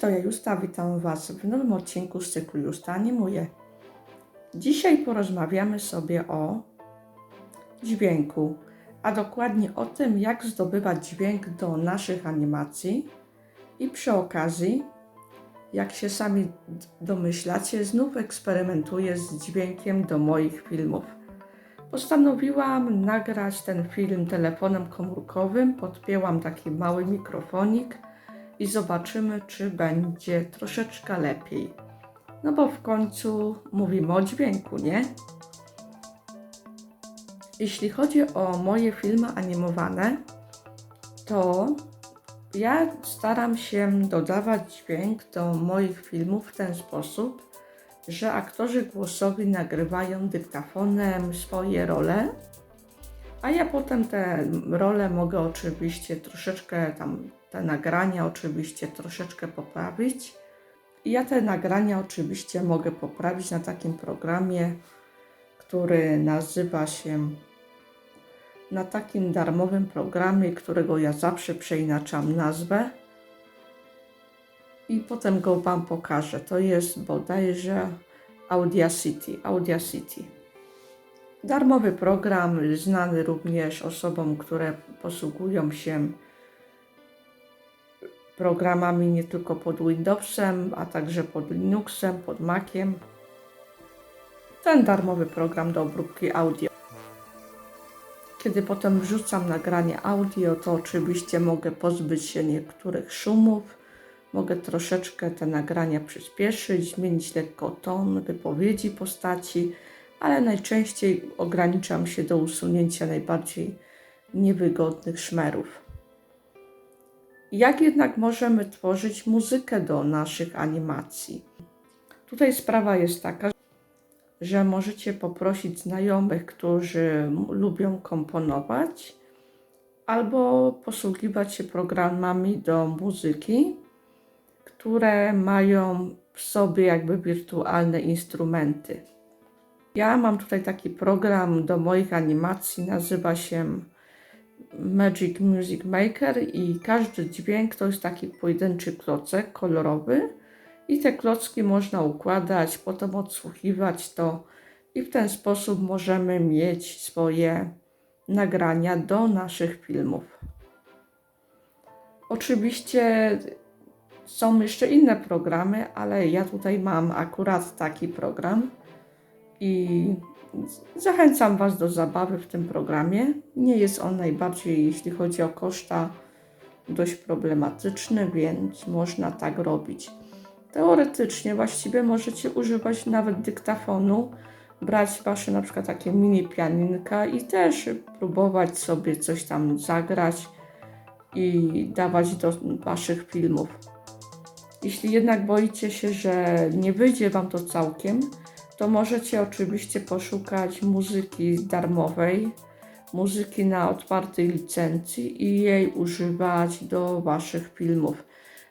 To ja Justa, witam Was w nowym odcinku z cyklu Justa Animuje. Dzisiaj porozmawiamy sobie o dźwięku, a dokładnie o tym, jak zdobywać dźwięk do naszych animacji i przy okazji, jak się sami domyślacie, znów eksperymentuję z dźwiękiem do moich filmów. Postanowiłam nagrać ten film telefonem komórkowym, podpięłam taki mały mikrofonik i zobaczymy, czy będzie troszeczkę lepiej. No bo w końcu mówimy o dźwięku, nie? Jeśli chodzi o moje filmy animowane, to ja staram się dodawać dźwięk do moich filmów w ten sposób, że aktorzy głosowi nagrywają dyktafonem swoje role, a ja potem te role mogę oczywiście troszeczkę tam, te nagrania oczywiście troszeczkę poprawić. Ja te nagrania oczywiście mogę poprawić na takim programie, który nazywa się na takim darmowym programie, którego ja zawsze przeinaczam nazwę i potem go Wam pokażę. To jest bodajże Audacity. Audacity. Darmowy program, znany również osobom, które posługują się programami nie tylko pod Windowsem, a także pod Linuxem, pod Maciem. Ten darmowy program do obróbki audio. Kiedy potem wrzucam nagranie audio, to oczywiście mogę pozbyć się niektórych szumów, mogę troszeczkę te nagrania przyspieszyć, zmienić lekko ton wypowiedzi postaci, ale najczęściej ograniczam się do usunięcia najbardziej niewygodnych szmerów. Jak jednak możemy tworzyć muzykę do naszych animacji? Tutaj sprawa jest taka, że możecie poprosić znajomych, którzy lubią komponować, albo posługiwać się programami do muzyki, które mają w sobie jakby wirtualne instrumenty. Ja mam tutaj taki program do moich animacji, nazywa się Magic Music Maker i każdy dźwięk to jest taki pojedynczy klocek kolorowy i te klocki można układać, potem odsłuchiwać to i w ten sposób możemy mieć swoje nagrania do naszych filmów. Oczywiście są jeszcze inne programy, ale ja tutaj mam akurat taki program i zachęcam Was do zabawy w tym programie. Nie jest on najbardziej, jeśli chodzi o koszta, dość problematyczny, więc można tak robić. Teoretycznie właściwie możecie używać nawet dyktafonu, brać Wasze na przykład takie mini pianinka i też próbować sobie coś tam zagrać i dawać do Waszych filmów. Jeśli jednak boicie się, że nie wyjdzie Wam to całkiem, to możecie oczywiście poszukać muzyki darmowej, muzyki na otwartej licencji i jej używać do Waszych filmów.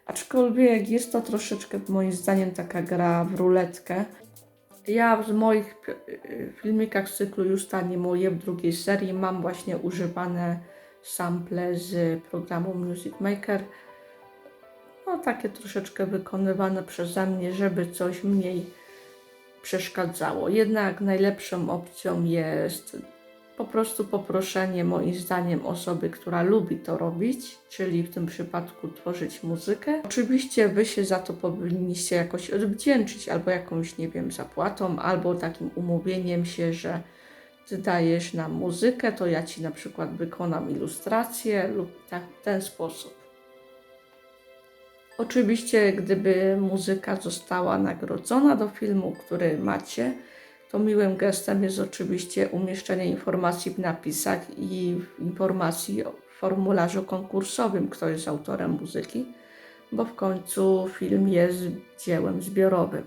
Aczkolwiek jest to troszeczkę moim zdaniem taka gra w ruletkę. Ja w moich filmikach z cyklu Justa nie moje w drugiej serii mam właśnie używane sample z programu Music Maker. No takie troszeczkę wykonywane przeze mnie, żeby coś mniej przeszkadzało. Jednak najlepszą opcją jest po prostu poproszenie, moim zdaniem, osoby, która lubi to robić, czyli w tym przypadku tworzyć muzykę. Oczywiście Wy się za to powinniście jakoś odwdzięczyć, albo jakąś, nie wiem, zapłatą, albo takim umówieniem się, że Ty dajesz nam muzykę, to ja Ci na przykład wykonam ilustrację lub tak, w ten sposób. Oczywiście, gdyby muzyka została nagrodzona do filmu, który macie, to miłym gestem jest oczywiście umieszczenie informacji w napisach i informacji w formularzu konkursowym, kto jest autorem muzyki, bo w końcu film jest dziełem zbiorowym.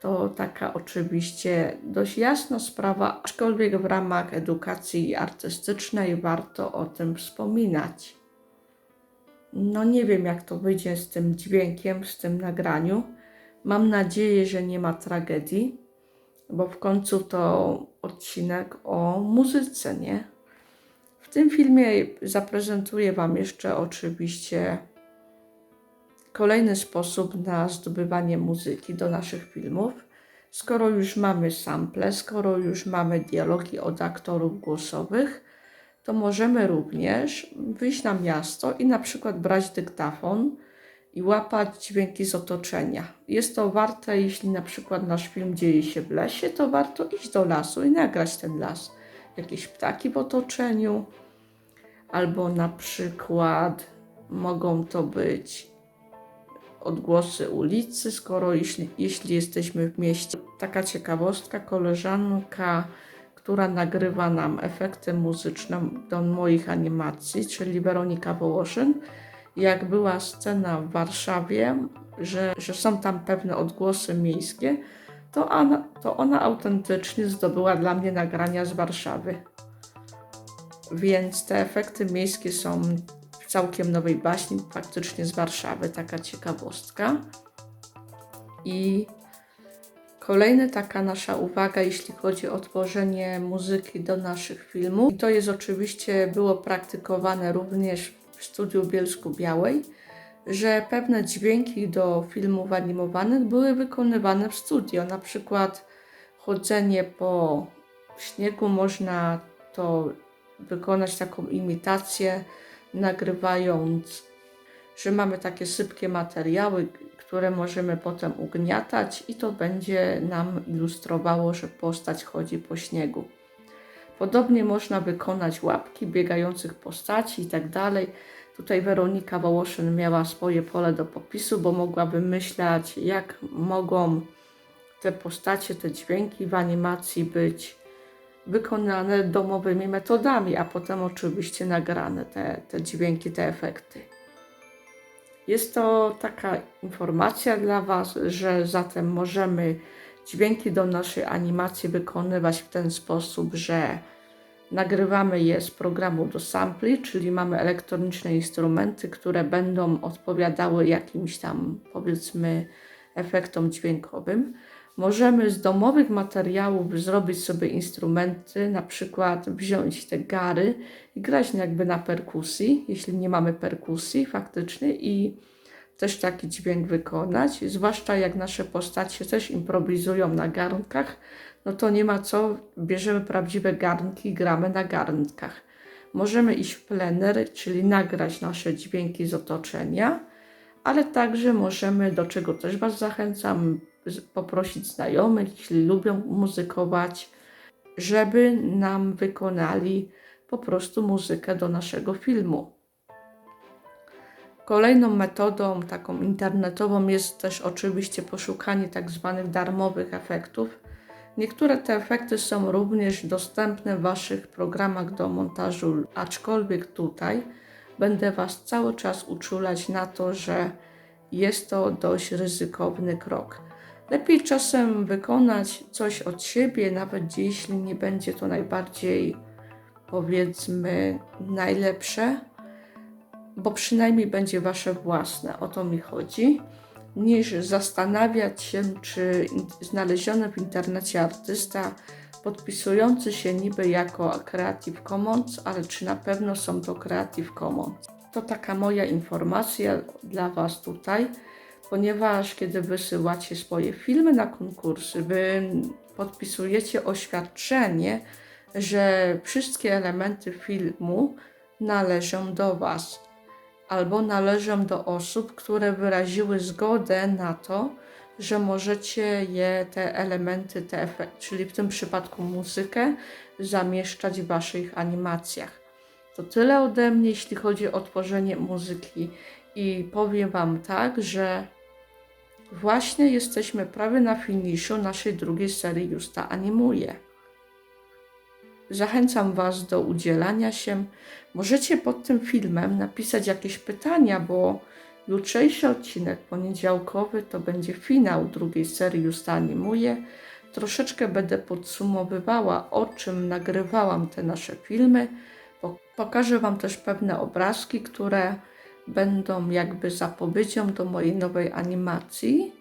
To taka oczywiście dość jasna sprawa, aczkolwiek w ramach edukacji artystycznej warto o tym wspominać. No nie wiem, jak to wyjdzie z tym dźwiękiem, z tym nagraniu. Mam nadzieję, że nie ma tragedii, bo w końcu to odcinek o muzyce, nie? W tym filmie zaprezentuję Wam jeszcze oczywiście kolejny sposób na zdobywanie muzyki do naszych filmów. Skoro już mamy sample, skoro już mamy dialogi od aktorów głosowych, to możemy również wyjść na miasto i na przykład brać dyktafon i łapać dźwięki z otoczenia. Jest to warte, jeśli na przykład nasz film dzieje się w lesie, to warto iść do lasu i nagrać ten las. Jakieś ptaki w otoczeniu, albo na przykład mogą to być odgłosy ulicy, skoro jeśli, jeśli jesteśmy w mieście. Taka ciekawostka, koleżanka, która nagrywa nam efekty muzyczne do moich animacji, czyli Weronika Wołoszyn, jak była scena w Warszawie, że, że są tam pewne odgłosy miejskie, to ona, to ona autentycznie zdobyła dla mnie nagrania z Warszawy. Więc te efekty miejskie są w całkiem nowej baśni, faktycznie z Warszawy, taka ciekawostka. I kolejna taka nasza uwaga, jeśli chodzi o tworzenie muzyki do naszych filmów. To jest oczywiście, było praktykowane również w studiu Bielsku Białej, że pewne dźwięki do filmów animowanych były wykonywane w studio. Na przykład chodzenie po śniegu można to wykonać taką imitację, nagrywając, że mamy takie sypkie materiały, które możemy potem ugniatać i to będzie nam ilustrowało, że postać chodzi po śniegu. Podobnie można wykonać łapki biegających postaci i tak dalej. Tutaj Weronika Wołoszyn miała swoje pole do popisu, bo mogła wymyślać, jak mogą te postacie, te dźwięki w animacji być wykonane domowymi metodami, a potem oczywiście nagrane te, te dźwięki, te efekty. Jest to taka informacja dla Was, że zatem możemy dźwięki do naszej animacji wykonywać w ten sposób, że nagrywamy je z programu do sampli, czyli mamy elektroniczne instrumenty, które będą odpowiadały jakimś tam powiedzmy efektom dźwiękowym. Możemy z domowych materiałów zrobić sobie instrumenty, na przykład wziąć te gary i grać jakby na perkusji, jeśli nie mamy perkusji faktycznie i też taki dźwięk wykonać, zwłaszcza jak nasze postacie też improwizują na garnkach, no to nie ma co, bierzemy prawdziwe garnki i gramy na garnkach. Możemy iść w plener, czyli nagrać nasze dźwięki z otoczenia, ale także możemy, do czego też Was zachęcam, poprosić znajomych, jeśli lubią muzykować, żeby nam wykonali po prostu muzykę do naszego filmu. Kolejną metodą taką internetową jest też oczywiście poszukanie tak zwanych darmowych efektów. Niektóre te efekty są również dostępne w Waszych programach do montażu, aczkolwiek tutaj będę Was cały czas uczulać na to, że jest to dość ryzykowny krok. Lepiej czasem wykonać coś od siebie, nawet jeśli nie będzie to najbardziej, powiedzmy, najlepsze, bo przynajmniej będzie wasze własne. O to mi chodzi. Niż zastanawiać się, czy znaleziony w internecie artysta podpisujący się niby jako Creative Commons, ale czy na pewno są to Creative Commons. To taka moja informacja dla Was tutaj ponieważ kiedy wysyłacie swoje filmy na konkursy, wy podpisujecie oświadczenie, że wszystkie elementy filmu należą do Was albo należą do osób, które wyraziły zgodę na to, że możecie je, te elementy, te efekty, czyli w tym przypadku muzykę, zamieszczać w Waszych animacjach. To tyle ode mnie, jeśli chodzi o tworzenie muzyki. I powiem Wam tak, że Właśnie jesteśmy prawie na finiszu naszej drugiej serii Justa Animuje. Zachęcam Was do udzielania się. Możecie pod tym filmem napisać jakieś pytania, bo jutrzejszy odcinek poniedziałkowy to będzie finał drugiej serii Justa Animuje. Troszeczkę będę podsumowywała, o czym nagrywałam te nasze filmy. Pokażę Wam też pewne obrazki, które będą jakby zapowiedzią do mojej nowej animacji.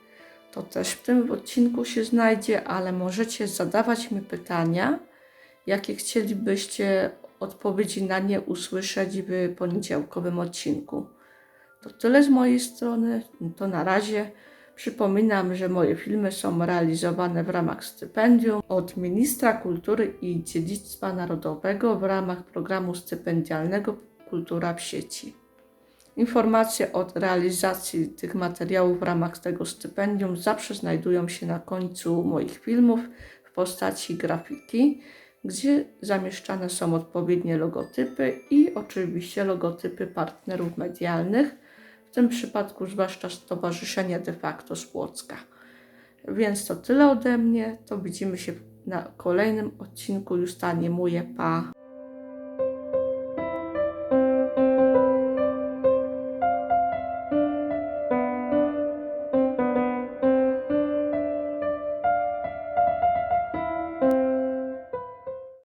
To też w tym odcinku się znajdzie, ale możecie zadawać mi pytania, jakie chcielibyście odpowiedzi na nie usłyszeć w poniedziałkowym odcinku. to tyle z mojej strony. To na razie. Przypominam, że moje filmy są realizowane w ramach stypendium od Ministra Kultury i Dziedzictwa Narodowego w ramach programu stypendialnego Kultura w sieci. Informacje o realizacji tych materiałów w ramach tego stypendium zawsze znajdują się na końcu moich filmów w postaci grafiki, gdzie zamieszczane są odpowiednie logotypy i oczywiście logotypy partnerów medialnych, w tym przypadku zwłaszcza Stowarzyszenia de facto z Płocka. Więc to tyle ode mnie. To widzimy się na kolejnym odcinku. Już ta nie pa.